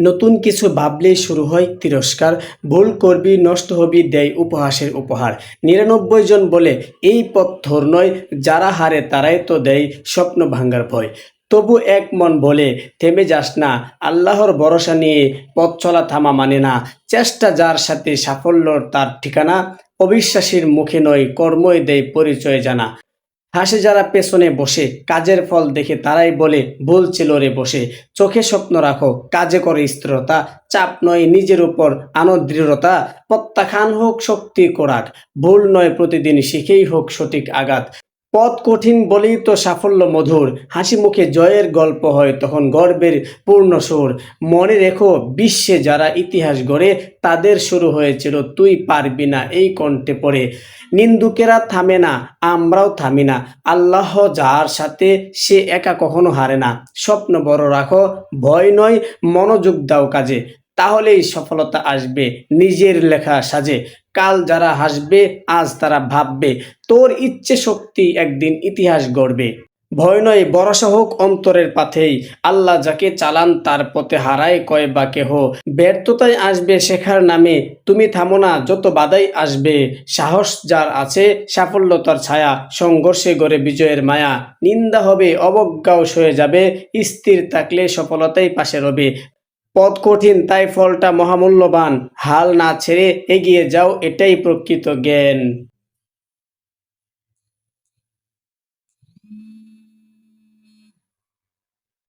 নতুন কিছু ভাবলেই শুরু হয় তিরস্কার, ভুল করবি, নষ্ট হবি, দেয় উপহাসের উপহার। নিরানব্বই জন বলে, এই পথ থর নয়, যারা হারে তারাই তো দেয় স্বপ্ন ভাঙ্গার ভয়। তবু এক মন বলে, থেমে যাস না, আল্লাহর ভরসা নিয়ে পথ চলা থামা মানে না। চেষ্টা যার সাথে সাফল্য তার ঠিকানা, অবিশ্বাসীর মুখে নয়, কর্মই দেয় পরিচয় জানা। হাসে যারা পেছনে বসে, কাজের ফল দেখে তারাই বলে, ভুল ছিল রে বসে। চোখে স্বপ্ন রাখো, কাজে করে স্থিরতা, চাপ নয় নিজের উপর আনদৃঢ়তা প্রত্যাখ্যান হোক শক্তি কোরাক ভুল নয় প্রতিদিন শিখেই হোক সঠিক আঘাত। পথ কঠিন বলেই তো সাফল্য মধুর। হাসি মুখে জয়ের গল্প হয় তখন গর্বের পূর্ণ সুর। মনে রেখো, বিশ্বে যারা ইতিহাস গড়ে, তাদের শুরু হয়েছিল, তুই পারবি না এই কণ্ঠে পড়ে। নিন্দুকেরা থামে না, আমরাও থামি না। আল্লাহ যার সাথে, সে একা কখনো হারে না। স্বপ্ন বড় রাখো, ভয় নয়, মনোযোগ দাও কাজে। তাহলেই সফলতা আসবে। নিজের লেখা সাজে। কাল যারা হাসবে, আজ তারা ভাববে, তোর ইচ্ছে শক্তি একদিন ইতিহাস গড়বে। ভয় নয়, ভরসা হোক অন্তরের পাথেই। আল্লাহ যাকে চালান, তার পথে হারায় কয় বা কেহ। ব্যর্থতায় আসবে শেখার নামে। তুমি থামো না, যত বাধাই আসবে। সাহস যার আছে সাফল্য তার ছায়া। সংঘর্ষে গড়ে বিজয়ের মায়া। নিন্দা হবে, অবজ্ঞাও সয়ে যাবে। স্থির থাকলে সফলতাই পাশে রবে। পথ কঠিন তাই ফলটা মহামূল্যবান। হাল না ছেড়ে এগিয়ে যাও এটাই প্রকৃত জ্ঞান।